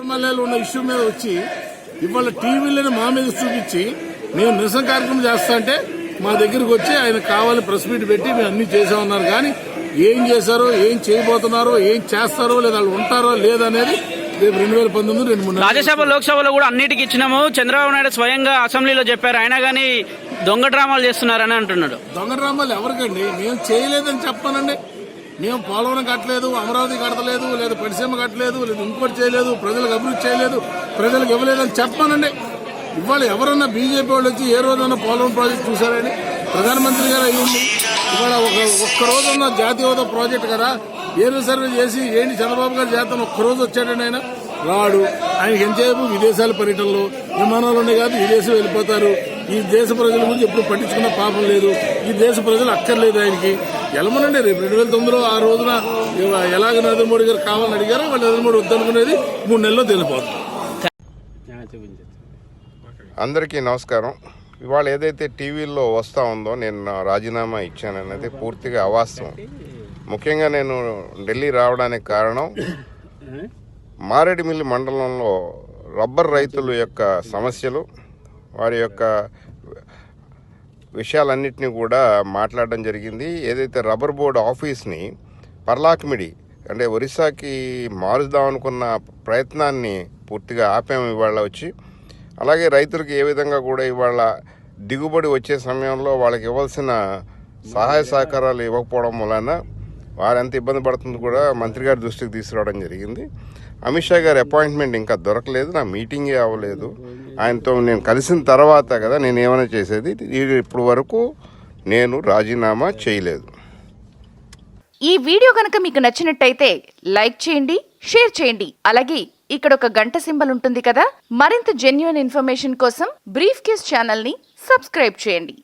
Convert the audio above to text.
సచివాలయాలు ఉన్న ఇష్యూ మీద వచ్చి ఇవాళ టీవీలను మా మీద చూపించి మేము నిరసన కార్యక్రమం చేస్తా అంటే మా దగ్గరికి వచ్చి ఆయన కావాలి ప్రెస్ మీట్ పెట్టి మేము అన్ని చేసామన్నారు కానీ ఏం చేశారో ఏం చేయబోతున్నారో ఏం చేస్తారో లేదా వాళ్ళు ఉంటారో లేదనేది రేపు రెండు వేల పంతొమ్మిది రెండు మూడు రాజ్యసభ లోక్సభలో కూడా అన్నిటికి ఇచ్చినాము. చంద్రబాబు నాయుడు స్వయంగా అసెంబ్లీలో చెప్పారు. అయినా కానీ దొంగ డ్రామాలు చేస్తున్నారని అంటున్నాడు. దొంగ డ్రామాలు ఎవరికండి? మేము చేయలేదని చెప్పానండి. మేము పోలవరం కట్టలేదు అమరావతి కట్టలేదు లేదు పరిశ్రమ కట్టలేదు లేదు ఇంకోటి చేయలేదు ప్రజలకు అభివృద్ధి చేయలేదు ప్రజలకు ఇవ్వలేదని చెప్పానండి. ఇవాళ ఎవరన్నా బీజేపీ వాళ్ళు వచ్చి ఏ రోజన్నా పోలవరం ప్రాజెక్ట్ చూశారని ప్రధానమంత్రి గారు అయ్యింది ఇవాళ ఒక ఒక్క రోజున్న జాతీయ హోదా ప్రాజెక్ట్ కదా ఏరు సర్వే చేసి ఏంటి చంద్రబాబు గారు చేస్తాను ఒక్క రోజు వచ్చాడండి ఆయన? రాడు. ఆయనకి ఎంతసేపు విదేశాల పర్యటనలో? విమానాలు ఉన్నాయి కాదు విదేశం వెళ్ళిపోతారు. ఈ దేశ ప్రజల గురించి ఎప్పుడు పట్టించుకున్న పాపం లేదు. ఈ దేశ ప్రజలు అక్కర్లేదు ఆయనకి. ఎలమనండి రేపు రెండు వేల తొమ్మిదిలో ఆ రోజున ఎలాగ నరేంద్ర మోడీ గారు కావాలని అడిగారో వాళ్ళు నరేంద్ర మోడీ వద్దనుకునేది మూడు నెలల్లో తెలిపోతుంది. అందరికీ నమస్కారం. ఇవాళ ఏదైతే టీవీల్లో వస్తూ ఉందో నేను నా రాజీనామా ఇచ్చాననేది పూర్తిగా అవాస్తవం. ముఖ్యంగా నేను ఢిల్లీ రావడానికి కారణం మారేడుమిల్లి మండలంలో రబ్బర్ రైతుల యొక్క సమస్యలు వారి యొక్క విషయాలన్నింటినీ కూడా మాట్లాడడం జరిగింది. ఏదైతే రబ్బర్ బోర్డు ఆఫీస్ని పర్లాక్మిడి అంటే ఒరిస్సాకి మారుద్దాం అనుకున్న ప్రయత్నాన్ని పూర్తిగా ఆపాము ఇవాళ వచ్చి అలాగే రైతులకు ఏ విధంగా కూడా ఇవాళ దిగుబడి వచ్చే సమయంలో వాళ్ళకి ఇవ్వాల్సిన సహాయ సహకారాలు ఇవ్వకపోవడం వలన వారు ఎంత ఇబ్బంది పడుతుంది కూడా మంత్రి గారి దృష్టికి తీసుకురావడం జరిగింది. అమిత్ షా గారి అపాయింట్మెంట్ ఇంకా దొరకలేదు నా మీటింగే అవ్వలేదు. ఆయనతో నేను కలిసిన తర్వాత కదా నేను ఏమైనా చేసేది ఇది ఇప్పుడు వరకు నేను రాజీనామా చేయలేదు. ఈ వీడియో కనుక మీకు నచ్చినట్టయితే లైక్ చేయండి షేర్ చేయండి. అలాగే ఇక్కడ ఒక గంట సింబల్ ఉంటుంది కదా మరింత జెన్యున్ ఇన్ఫర్మేషన్ కోసం బ్రీఫ్ కేస్ ఛానల్ని సబ్స్క్రైబ్ చేయండి.